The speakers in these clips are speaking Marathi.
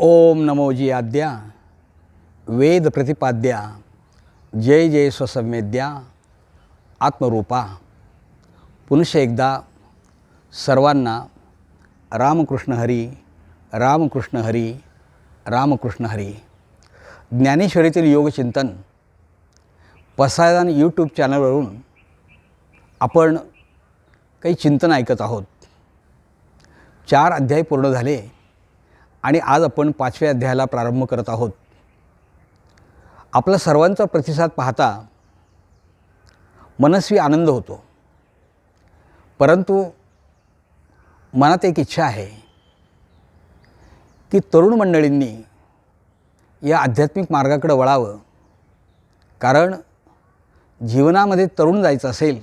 ओम नमोजी आद्या वेद प्रतिपाद्या जय जय स्वसंवेद्या आत्मरूपा. पुनश एकदा सर्वांना रामकृष्ण हरी रामकृष्ण हरी रामकृष्ण हरी. ज्ञानेश्वरीतील योगचिंतन पसायदान यूट्यूब चॅनलवरून आपण काही चिंतन ऐकत आहोत. चार अध्याय पूर्ण झाले. आणि आज आपण पाचव्या अध्यायाला प्रारंभ करत आहोत. आपला सर्वांचा प्रतिसाद पाहता मनस्वी आनंद होतो. परंतु मनात एक इच्छा आहे की तरुण मंडळींनी या आध्यात्मिक मार्गाकडे वळावं. कारण जीवनामध्ये तरुण जायचं असेल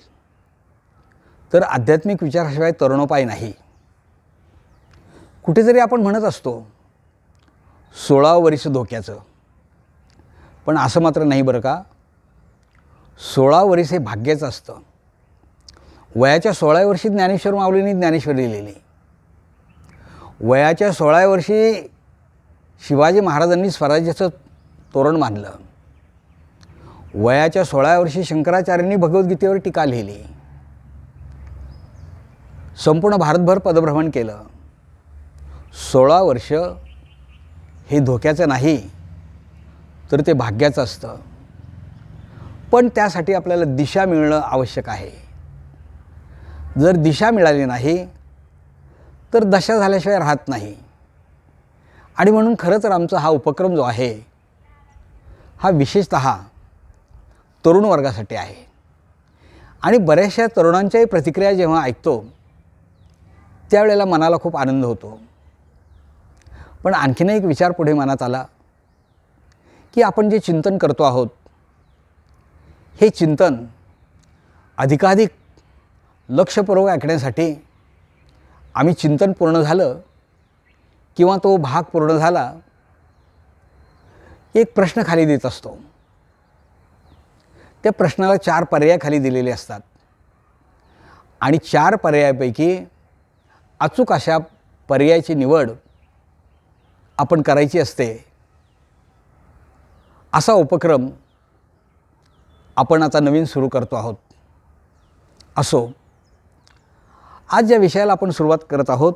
तर आध्यात्मिक विचाराशिवाय तरुणोपाय नाही. कुठेतरी आपण म्हणत असतो सोळा वर्ष धोक्याचं. पण असं मात्र नाही बरं का. सोळा वर्ष हे भाग्याचं असतं. वयाच्या सोळाव्या वर्षी ज्ञानेश्वर माऊलींनी ज्ञानेश्वरी लिहिलेली. वयाच्या सोळाव्या वर्षी शिवाजी महाराजांनी स्वराज्याचं तोरण मानलं वयाच्या सोळाव्या वर्षी शंकराचार्यांनी भगवद्गीतेवर टीका लिहिली. संपूर्ण भारतभर पदभ्रमण केलं. सोळा वर्ष हे धोक्याचं नाही तर ते भाग्याचं असतं. पण त्यासाठी आपल्याला दिशा मिळणं आवश्यक आहे. जर दिशा मिळाली नाही तर दशा झाल्याशिवाय राहत नाही. आणि म्हणून खरं तर आमचा हा उपक्रम जो आहे हा विशेषत तरुण वर्गासाठी आहे. आणि बऱ्याचशा तरुणांच्याही प्रतिक्रिया जेव्हा ऐकतो त्यावेळेला मनाला खूप आनंद होतो. पण आणखीन एक विचार पुढे मनात आला की आपण जे चिंतन करतो आहोत हे चिंतन अधिकाधिक लक्षपूर्वक ऐकण्यासाठी आम्ही चिंतन पूर्ण झालं किंवा तो भाग पूर्ण झाला एक प्रश्न खाली देत असतो. त्या प्रश्नाला चार पर्याय खाली दिलेले असतात. आणि चार पर्यायापैकी अचूक अशा पर्यायाची निवड आपण करायची असते असा उपक्रम आपण आता नवीन सुरू करतो आहोत. असो आज ज्या विषयाला आपण सुरुवात करत आहोत.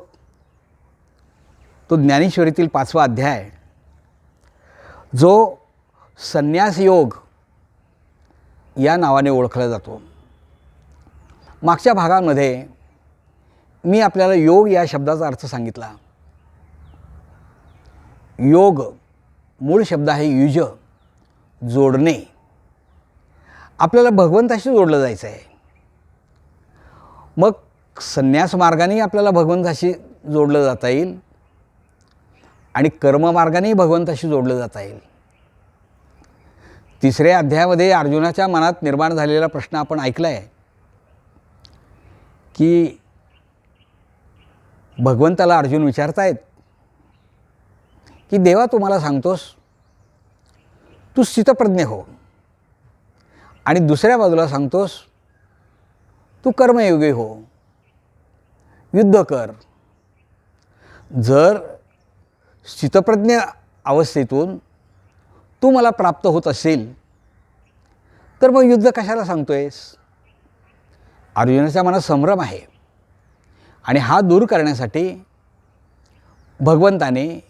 तो ज्ञानेश्वरीतील पाचवा अध्याय जो संन्यास योग या नावाने ओळखला जातो. मागच्या भागामध्ये मी आपल्याला योग या शब्दाचा अर्थ सांगितला. योग मूळ शब्द आहे युज जोडणे. आपल्याला भगवंताशी जोडलं जायचं आहे मग संन्यास मार्गानेही आपल्याला भगवंताशी जोडलं जाता येईल आणि कर्ममार्गानेही भगवंताशी जोडलं जाता येईल. तिसऱ्या अध्यायामध्ये अर्जुनाच्या मनात निर्माण झालेला प्रश्न आपण ऐकला आहे की भगवंताला अर्जुन विचारतायत की देवा तुम्हाला सांगतोस तू स्थितप्रज्ञ हो. आणि दुसऱ्या बाजूला सांगतोस तू कर्मयोगी हो. युद्ध कर. जर स्थितप्रज्ञ अवस्थेतून तू मला प्राप्त होत असेल तर मग युद्ध कशाला सांगतोयस? अर्जुनाच्या मनात संभ्रम आहे. आणि हा दूर करण्यासाठी भगवंताने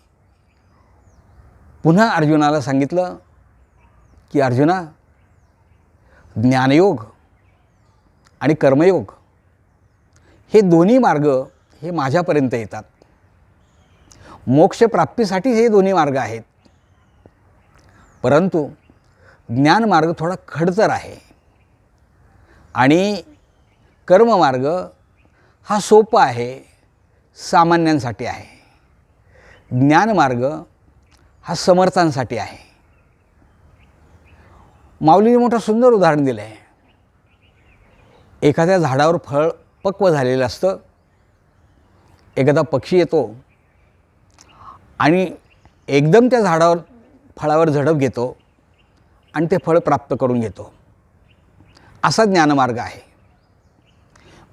पुन्हा अर्जुनाला सांगितलं की अर्जुना ज्ञानयोग आणि कर्मयोग हे दोन्ही मार्ग हे माझ्यापर्यंत येतात. मोक्षप्राप्तीसाठी हे दोन्ही मार्ग आहेत. परंतु ज्ञानमार्ग थोडा खडतर आहे आणि कर्ममार्ग हा सोपा आहे सामान्यांसाठी आहे. ज्ञानमार्ग हा समर्थांसाठी आहे. माऊलीने मोठं सुंदर उदाहरण दिलं आहे एखाद्या झाडावर फळ पक्व झालेलं असतं. एखादा पक्षी येतो आणि एकदम त्या झाडावर फळावर झडप घेतो आणि ते फळ प्राप्त करून घेतो. असा ज्ञानमार्ग आहे.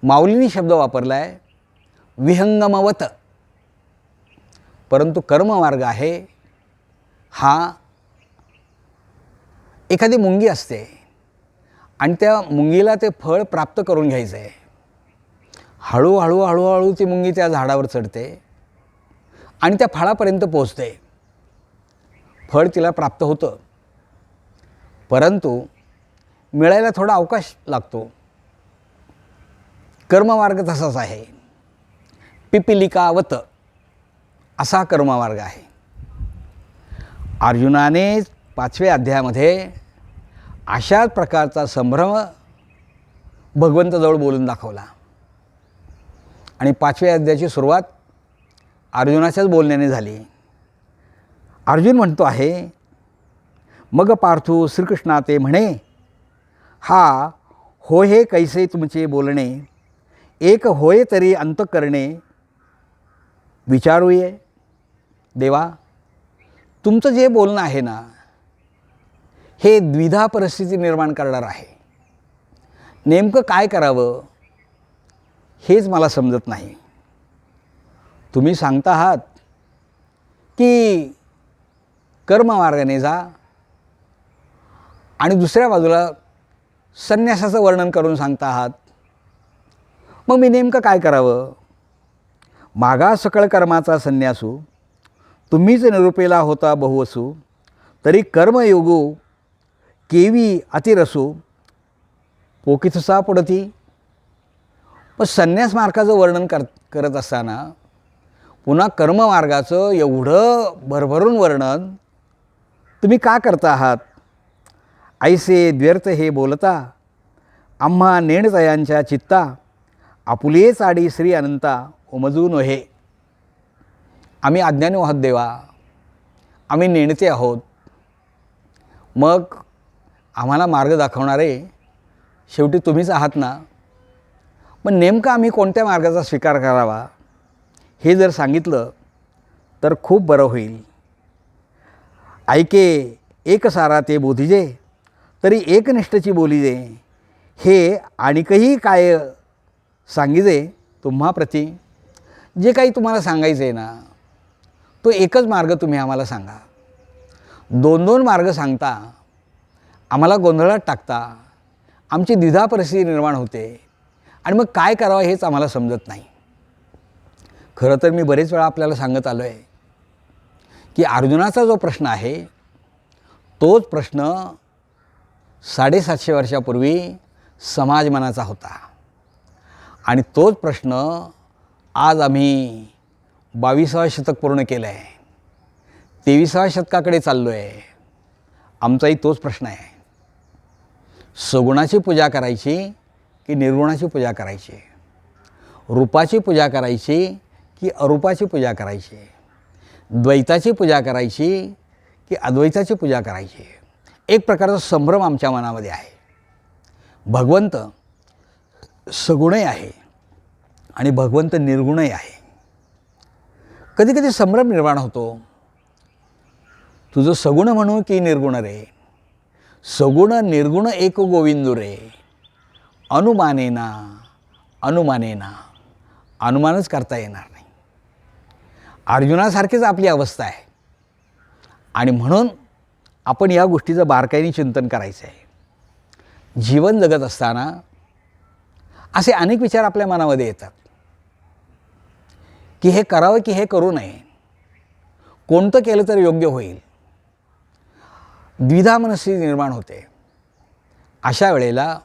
माऊलीने शब्द वापरला आहे विहंगमवत. परंतु कर्ममार्ग आहे हा एखादी मुंगी असते आणि त्या मुंगीला ते फळ प्राप्त करून घ्यायचं. आहे हळूहळू हळूहळू ती मुंगी त्या झाडावर चढते आणि त्या फळापर्यंत पोचते फळ तिला प्राप्त होतं. परंतु मिळायला थोडा अवकाश लागतो. कर्ममार्ग तसाच आहे. पिपिलिकावत असा कर्ममार्ग आहे. अर्जुनाने पाचव्या अध्यायामध्ये अशाच प्रकारचा संभ्रम भगवंताजवळ बोलून दाखवला. आणि पाचव्या अध्यायाची सुरुवात अर्जुनाच्याच बोलण्याने झाली. अर्जुन म्हणतो आहे मग पार्थू श्रीकृष्णा ते म्हणे हा हो हे कैसे तुमचे बोलणे एक होय तरी अंत करणे विचारूये देवा तुमचं जे बोलणं आहे ना हे द्विधा परिस्थिती निर्माण करणार आहे. नेमकं काय करावं हेच मला समजत नाही. तुम्ही सांगता आहात की कर्ममार्गाने जा आणि दुसऱ्या बाजूला संन्यासाचं वर्णन करून सांगता आहात. मग मी नेमकं काय करावं? मागा सकळ कर्माचा संन्यासू हो. तुम्हीच निरूपेला होता बहुवसू तरी कर्मयोगू केवी अतिरसू. पोकितसा पडती पण संन्यास मार्गाचं वर्णन कर करत असताना पुन्हा कर्ममार्गाचं एवढं भरभरून वर्णन तुम्ही का करता आहात? ऐसे द्व्यर्थ हे बोलता आम्हा नेणतयांच्या चित्ता आपुलेच आडी श्री अनंता उमजून हे आम्ही अज्ञानी आहोत देवा. आम्ही नेणते आहोत. मग आम्हाला मार्ग दाखवणारे शेवटी तुम्हीच आहात ना? पण नेमकं आम्ही कोणत्या मार्गाचा स्वीकार करावा? हे जर सांगितलं तर खूप बरं होईल. ऐके एक सारा ते बोधिजे तरी एकनिष्ठची बोलीजे. हे आणिकही काय सांगिजे तुम्हा प्रती जे काही तुम्हाला सांगायचं आहे ना? तो एकच मार्ग तुम्ही आम्हाला सांगा. दोन दोन मार्ग सांगता आम्हाला गोंधळात टाकता आमची द्विधा परिस्थिती निर्माण होते. आणि मग काय करावं हेच आम्हाला समजत नाही. खरं तर मी बरेच वेळा आपल्याला सांगत आलो आहे की अर्जुनाचा जो प्रश्न आहे तोच प्रश्न साडेसातशे वर्षापूर्वी समाज मनाचा होता. आणि तोच प्रश्न आज आम्ही बावीसावं शतक पूर्ण केलं आहे तेविसाव्या शतकाकडे चाललो आहे आमचाही तोच प्रश्न आहे. सगुणाची पूजा करायची की निर्गुणाची पूजा करायची? रूपाची पूजा करायची की अरूपाची पूजा करायची? द्वैताची पूजा करायची की अद्वैताची पूजा करायची? एक प्रकारचा संभ्रम आमच्या मनामध्ये आहे. भगवंत सगुणही आहे आणि भगवंत निर्गुणही आहे. कधी कधी संभ्रम निर्माण होतो. तुझं सगुण म्हणू की निर्गुण रे? सगुण निर्गुण एक गोविंदू रे. अनुमानेना अनुमानेना अनुमानच करता येणार नाही. अर्जुनासारखीच आपली अवस्था आहे. आणि म्हणून आपण या गोष्टीचं बारकाईने चिंतन करायचं आहे जीवन जगत असताना असे अनेक विचार आपल्या मनामध्ये येतात. की हे करावं की हे करू नये. कोणतं केलं तर योग्य होईल. द्विधा मनस्थिती निर्माण होते. अशा वेळेला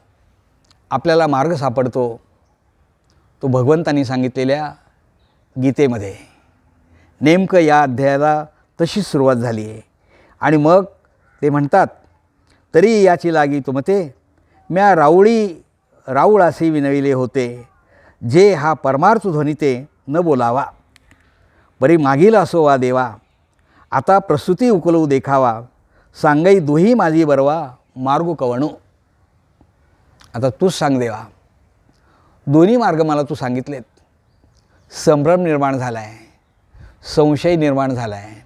आपल्याला मार्ग सापडतो. तो भगवंतांनी सांगितलेल्या गीतेमध्ये. नेमकं या अध्यायाला तशीच सुरुवात झाली आहे. आणि मग ते म्हणतात तरी याची लागी तुमते म्या राऊळी राऊळ असे विनविले होते. जे हा परमार्थ ध्वनिते न बोलावा. बरी मागील असो वा देवा. आता प्रसूती उकलू देखावा. सांगाई दोही माझी बरवा मार्ग कवणू. आता तूच सांग देवा. दोन्ही मार्ग मला तू सांगितलेत. संभ्रम निर्माण झाला आहे संशय निर्माण झाला आहे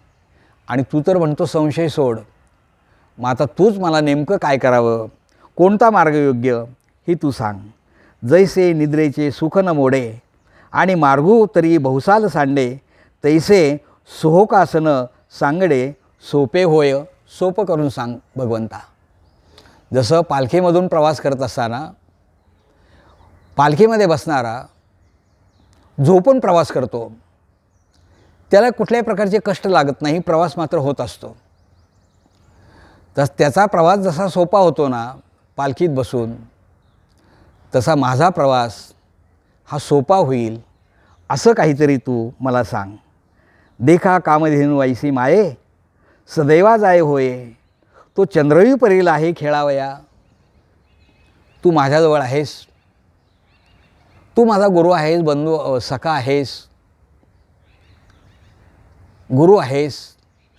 आणि तू तर म्हणतो संशय सोड. मग आता तूच मला नेमकं काय करावं? कोणता मार्ग योग्य? हे तू सांग. जैसे निद्रेचे सुख न मोडे आणि मार्गू तरी बहुसाल सांडे तैसे सोहोकासन सांगडे सोपे होय सोपं करून सांग भगवंता. जसं पालखीमधून प्रवास करत असताना पालखीमध्ये बसणारा झोपून प्रवास करतो त्याला कुठल्याही प्रकारचे कष्ट लागत नाही प्रवास मात्र होत असतो. तस त्याचा प्रवास जसा सोपा होतो ना पालखीत बसून तसा माझा प्रवास हा सोपा होईल. असं काहीतरी तू मला सांग. देखा कामधेनू ऐसी माये. सदैवा जाय होय. तो चंद्रवी परील आहे खेळावया. तू माझ्याजवळ आहेस. तू माझा गुरु आहेस बंधू सखा आहेस. गुरु आहेस.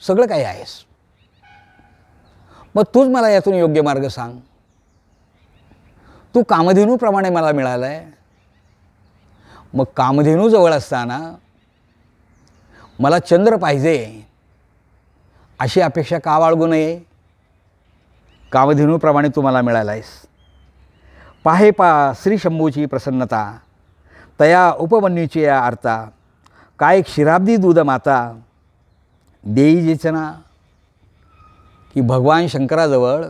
सगळं काही आहेस. मग तूच मला यातून योग्य मार्ग सांग. तू कामधेनूप्रमाणे मला मिळाला आहे मग कामधेनू जवळ असताना मला चंद्र पाहिजे अशी अपेक्षा का बाळगू नये? कामधेनूप्रमाणे तुम्हाला मिळाला आहेस पाहे पा श्री शंभूची प्रसन्नता तया उपमन्यूची या आरता काय क्षीराब्दी दूध माता देईजेचना की भगवान शंकराजवळ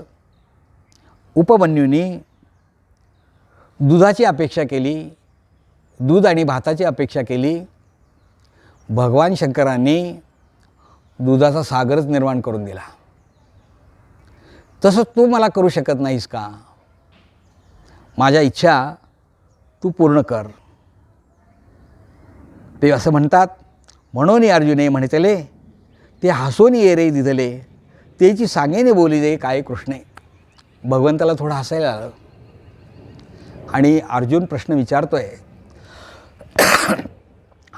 उपमन्यूनी दुधाची अपेक्षा केली दूध आणि भाताची अपेक्षा केली. भगवान शंकरांनी दुधाचा सागरच निर्माण करून दिला. तसं तू मला करू शकत नाहीस का? माझ्या इच्छा तू पूर्ण कर. ते असं म्हणतात. म्हणून अर्जुने म्हणतले ते हसून ये रे दिधले तेची सांगेने बोली दे काय कृष्णे. भगवंताला थोडं हसायला आलं आणि अर्जुन प्रश्न विचारतोय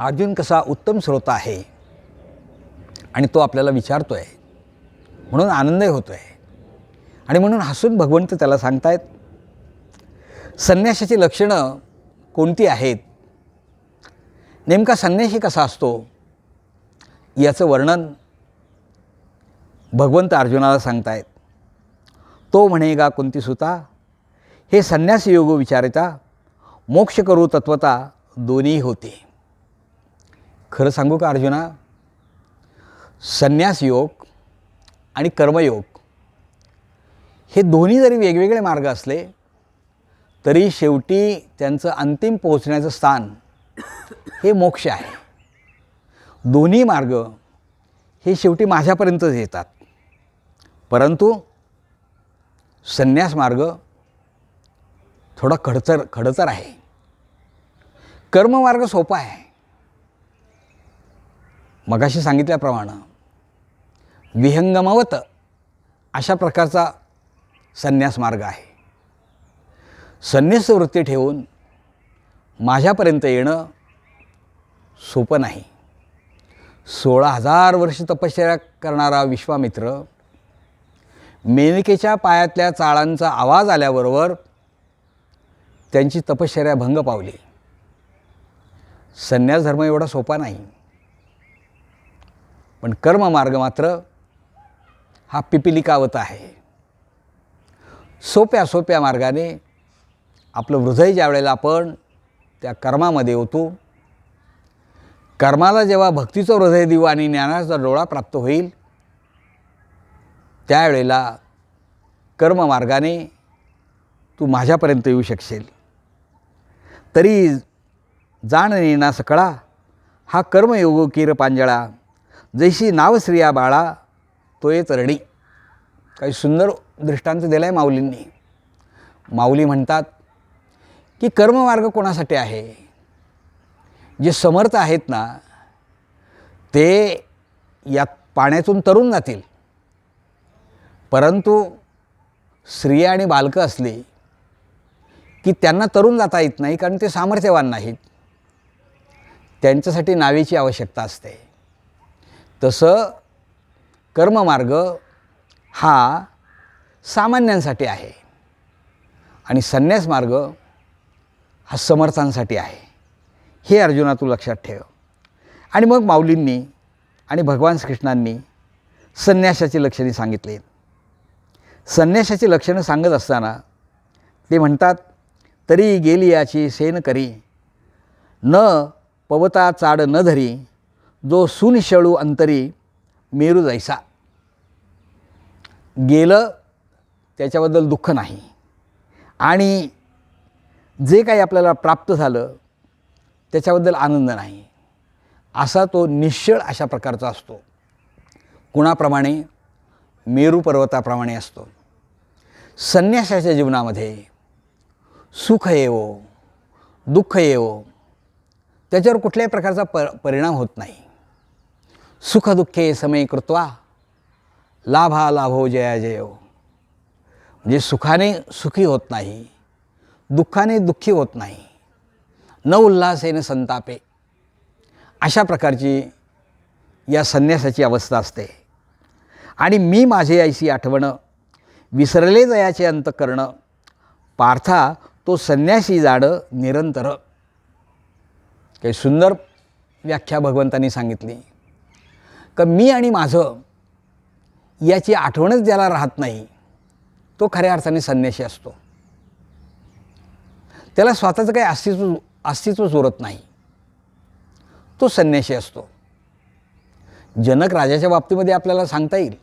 अर्जुन कसा उत्तम श्रोता आहे? आणि तो आपल्याला विचारतो आहे म्हणून आनंदही आहे आणि म्हणून हसून भगवंत त्याला सांगतायत संन्यासाची लक्षणं कोणती आहेत? नेमका संन्याशी कसा असतो? याचं वर्णन भगवंत अर्जुनाला सांगतायत. तो म्हणे गा कोणती सुता हे संन्यास योग विचारिता मोक्ष करू तत्वता दोन्ही होते. खरं सांगू का अर्जुना? संन्यास योग आणि कर्मयोग हे दोन्ही जरी वेगवेगळे मार्ग असले तरी शेवटी त्यांचं अंतिम पोहोचण्याचं स्थान हे मोक्ष आहे. दोन्ही मार्ग हे शेवटी माझ्यापर्यंतच येतात. परंतु संन्यास मार्ग थोडा खडतर खडतर आहे. कर्ममार्ग सोपा आहे. मगाशी सांगितल्याप्रमाणे विहंगमवत अशा प्रकारचा संन्यास मार्ग आहे. संन्यास वृत्ती ठेवून माझ्यापर्यंत येणं सोपं नाही. सोळा हजार वर्ष तपश्चर्या करणारा विश्वामित्र मेनिकेच्या पायातल्या चाळांचा आवाज आल्याबरोबर त्यांची तपश्चर्या भंग पावली. संन्यास धर्म एवढा सोपा नाही. पण कर्ममार्ग मात्र हा पिपिलिकावत आहे. सोप्या सोप्या मार्गाने आपलं हृदय ज्या वेळेला आपण त्या कर्मामध्ये होतो कर्माला जेव्हा भक्तीचं हृदय देऊ आणि ज्ञानाचा डोळा प्राप्त होईल त्यावेळेला कर्ममार्गाने तू माझ्यापर्यंत येऊ शकशील. तरी जाण नेना सकळा हा कर्मयोग किर पांजळा जैशी स्त्रिया बाळा तो ये तरडी काही सुंदर दृष्टांत दिला आहे माऊलींनी. माऊली म्हणतात की कर्ममार्ग कोणासाठी आहे? जे समर्थ आहेत ना ते या पाण्यातून तरुण जातील. परंतु स्त्रिया आणि बालकं असली की त्यांना तरून जाता येत नाही कारण ते सामर्थ्यवान नाहीत. त्यांच्यासाठी नावेची आवश्यकता असते. तसं कर्ममार्ग हा सामान्यांसाठी आहे. आणि संन्यास मार्ग हा समर्थांसाठी आहे. हे अर्जुना तू लक्षात ठेव. आणि मग माऊलींनी आणि भगवान श्रीकृष्णांनी संन्यासाची लक्षणे सांगितली. संन्यासाची लक्षणं सांगत असताना ते म्हणतात तरी गेली याची सेन करी. न पवता चाड न धरी जो सुनिशळू अंतरी मेरू जैसा गेलं त्याच्याबद्दल दुःख नाही. आणि जे काही आपल्याला प्राप्त झालं त्याच्याबद्दल आनंद नाही. असा तो निश्चळ अशा प्रकारचा असतो. कुणाप्रमाणे? मेरू पर्वताप्रमाणे असतो. संन्यासाच्या जीवनामध्ये सुख येवो दुःख येवो त्याच्यावर कुठल्याही प्रकारचा प परिणाम होत नाही. सुखदुःखे समय कृत्वा लाभा लाभो जया जयो. म्हणजे सुखाने सुखी होत नाही दुःखाने दुःखी होत नाही न उल्हासेन संतापे. अशा प्रकारची या संन्यासाची अवस्था असते. आणि मी माझे ऐशी आठवणं विसरले जयाचे अंत करणं पार्था तो संन्यासी जाणं निरंतर. काही सुंदर व्याख्या भगवंतांनी सांगितली. तर मी आणि माझं याची आठवणच ज्याला राहत नाही तो खऱ्या अर्थाने संन्याशी असतो. त्याला स्वतःचं काही अस्तित्व अस्तित्वच उरत नाही. तो संन्याशी असतो. जनक राजाच्या बाबतीमध्ये आपल्याला सांगता येईल.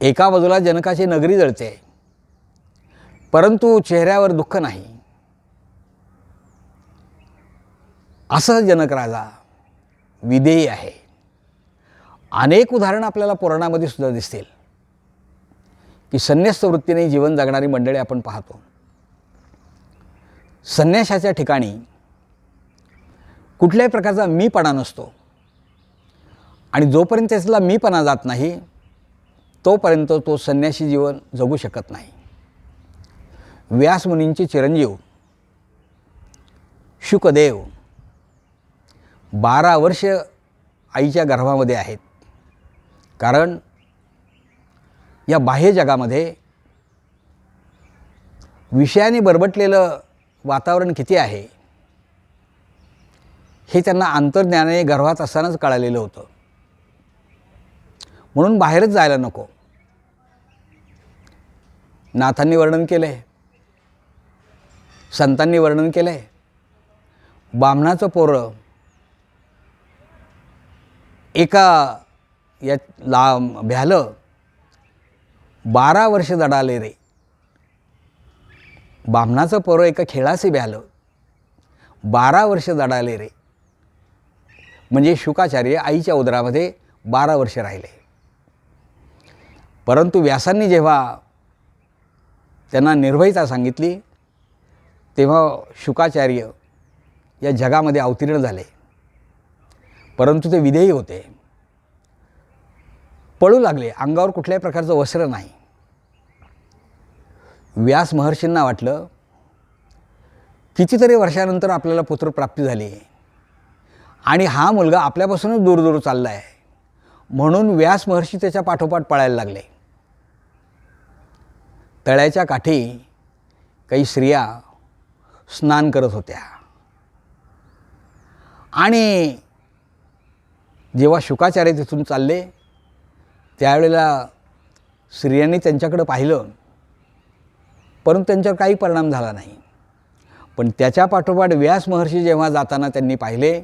एका बाजूला जनकाची नगरी जळते परंतु चेहऱ्यावर दुःख नाही. असं जनक राजा विधेयी आहे. अनेक उदाहरणं आपल्याला पुराणामध्ये सुद्धा दिसतील. की संन्यस्त वृत्तीने जीवन जगणारी मंडळी आपण पाहतो. संन्याशाच्या ठिकाणी कुठल्याही प्रकारचा मीपणा नसतो. आणि जोपर्यंत त्यातला मीपणा जात नाही तोपर्यंत तो संन्यासी जीवन जगू शकत नाही. व्यासमुनींचे चिरंजीव शुकदेव बारा वर्ष आईच्या गर्भामध्ये आहेत. कारण या बाह्य जगामध्ये विषयाने बरबटलेलं वातावरण किती आहे हे त्यांना अंतर्ज्ञानाने गर्भात असतानाच कळालेलं होतं. म्हणून बाहेरच जायला नको. नाथांनी वर्णन केलं आहे संतांनी वर्णन केलं आहे बामणाचं पोरं एका या ला भ्यालं. बारा वर्ष दडाले रे. बामणाचं पोरं एका खेळाचे भ्यालं. बारा वर्ष दडाले रे. म्हणजे शुकाचार्य आईच्या उदरामध्ये बारा वर्ष राहिले. परंतु व्यासांनी जेव्हा त्यांना निर्भयता सांगितली तेव्हा शुकाचार्य या जगामध्ये अवतीर्ण झाले. परंतु ते विधेयी होते. पळू लागले. अंगावर कुठल्याही प्रकारचं वस्त्र नाही. व्यास महर्षींना वाटलं कितीतरी वर्षानंतर आपल्याला पुत्रप्राप्ती झाली आणि हा मुलगा आपल्यापासूनच दूर दूर चालला आहे म्हणून व्यास महर्षी त्याच्या पाठोपाठ पळायला लागले. तळ्याच्या काठी काही स्त्रिया स्नान करत होत्या. आणि जेव्हा शुकाचार्य तिथून चालले त्यावेळेला स्त्रियांनी त्यांच्याकडं पाहिलं परंतु त्यांच्यावर काही परिणाम झाला नाही. पण त्याच्या पाठोपाठ व्यास महर्षी जेव्हा जाताना त्यांनी पाहिले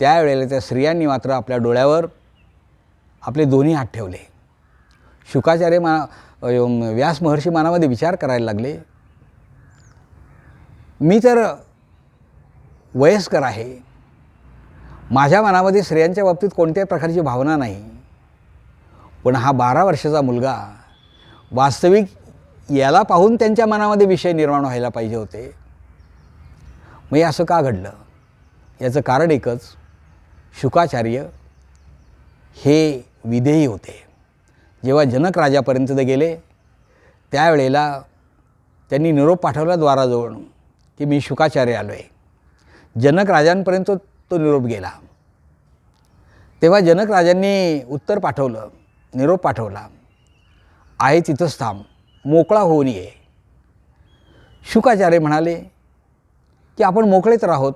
त्यावेळेला त्या स्त्रियांनी मात्र आपल्या डोळ्यावर आपले दोन्ही हात ठेवले. शुकाचार्य मा व्यास महर्षी मनामध्ये विचार करायला लागले मी तर वयस्कर आहे. माझ्या मनामध्ये स्त्रियांच्या बाबतीत कोणत्याही प्रकारची भावना नाही. पण हा बारा वर्षाचा मुलगा वास्तविक याला पाहून त्यांच्या मनामध्ये विषय निर्माण व्हायला पाहिजे होते. मग हे असं का घडलं? याचं कारण एकच शुकाचार्य हे विधेयी होते. जेव्हा जनक राजापर्यंत ते गेले त्यावेळेला त्यांनी निरोप पाठवला द्वाराजवळ की मी शुकाचार्य आलो आहे जनक राजांपर्यंत तो निरोप गेला. तेव्हा जनक राजांनी उत्तर पाठवलं निरोप पाठवला. आहे तिथंच थांब मोकळा होऊन ये. शुकाचार्य म्हणाले की आपण मोकळेच आहोत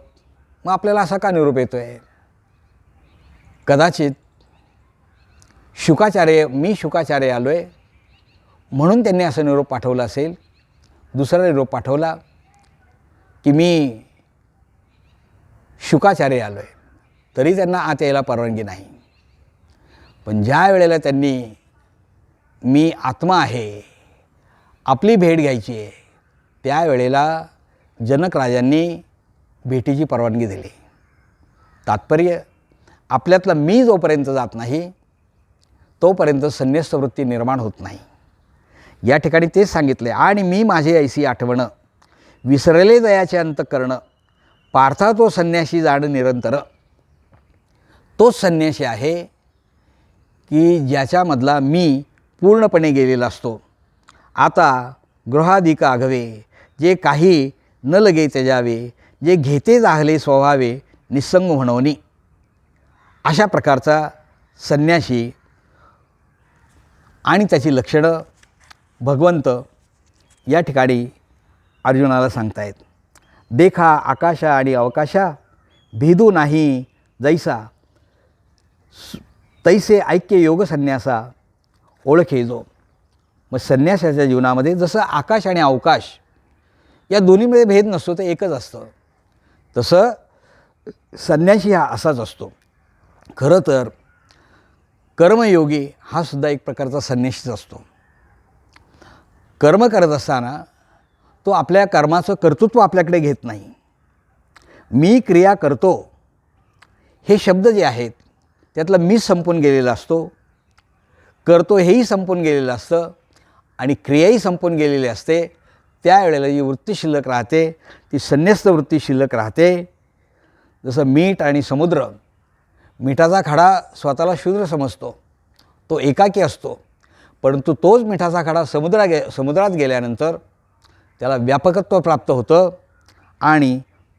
मग आपल्याला असा का निरोप येतो आहे कदाचित शुकाचार्य मी शुकाचार्य आलो आहे म्हणून त्यांनी असा निरोप पाठवला असेल. दुसरा निरोप पाठवला की मी शुकाचार्य आलो आहे तरी त्यांना आत यायला परवानगी नाही. पण ज्या वेळेला त्यांनी मी आत्मा आहे आपली भेट घ्यायची आहे त्यावेळेला जनक राजांनी भेटीची परवानगी दिली. तात्पर्य आपल्यातला मी जोपर्यंत जात नाही तोपर्यंत संन्यस्त वृत्ती निर्माण होत नाही. या ठिकाणी तेच सांगितले आणि मी माझे ऐसी आठवणं विसरले दयाचे अंत करणं पार्था तो संन्याशी जाणं निरंतर तोच संन्यासी आहे की ज्याच्यामधला मी पूर्णपणे गेलेला असतो. आता गृहाधिक आघवे जे काही न लगे त्याजावे जे घेते जाहले स्वभावे निसंग म्हणवणी. अशा प्रकारचा संन्याशी आणि त्याची लक्षणं भगवंत या ठिकाणी अर्जुनाला सांगतायत. देखा आकाशा आणि अवकाशा भेदू नाही जैसा तैसे ऐक्य योग संन्यासा ओळखे जो. मग संन्यासाच्या जीवनामध्ये जसं आकाश आणि अवकाश या दोन्हीमध्ये भेद नसतो ते एकच असतं. तसं संन्यासी हा असाच असतो. खरं तर कर्मयोगी हा सुद्धा एक प्रकारचा संन्यासीच असतो. कर्म करत असताना तो आपल्या कर्माचं कर्तृत्व आपल्याकडे घेत नाही. मी क्रिया करतो हे शब्द जे आहेत त्यातलं मी संपून गेलेला असतो. करतो हेही संपून गेलेलं असतं आणि क्रियाही संपून गेलेली असते. त्यावेळेला जी वृत्ती शिल्लक राहते ती संन्यस्त वृत्ती शिल्लक राहते. जसं मीठ आणि समुद्र मिठाचा खडा स्वतःला शूद्र समजतो. तो एकाकी असतो. परंतु तोच मिठाचा खडा समुद्रा गे समुद्रात गेल्यानंतर त्याला व्यापकत्व प्राप्त होतं आणि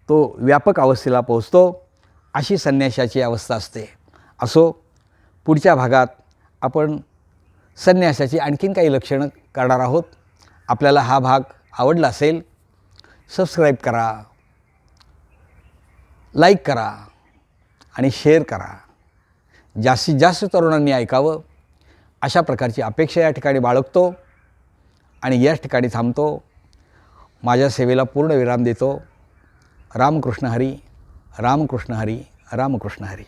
तो व्यापक अवस्थेला पोहोचतो. अशी संन्याशाची अवस्था असते. असो पुढच्या भागात आपण संन्यासाची आणखीन काही लक्षणं करणार आहोत. आपल्याला हा भाग आवडला असेल सबस्क्राईब करा लाईक करा आणि शेअर करा. जास्तीत जास्त तरुणांनी ऐकावं. अशा प्रकारची अपेक्षा या ठिकाणी बाळगतो आणि याच ठिकाणी थांबतो. माझ्या सेवेला पूर्ण विराम देतो. रामकृष्ण हरी रामकृष्ण हरी रामकृष्ण हरी.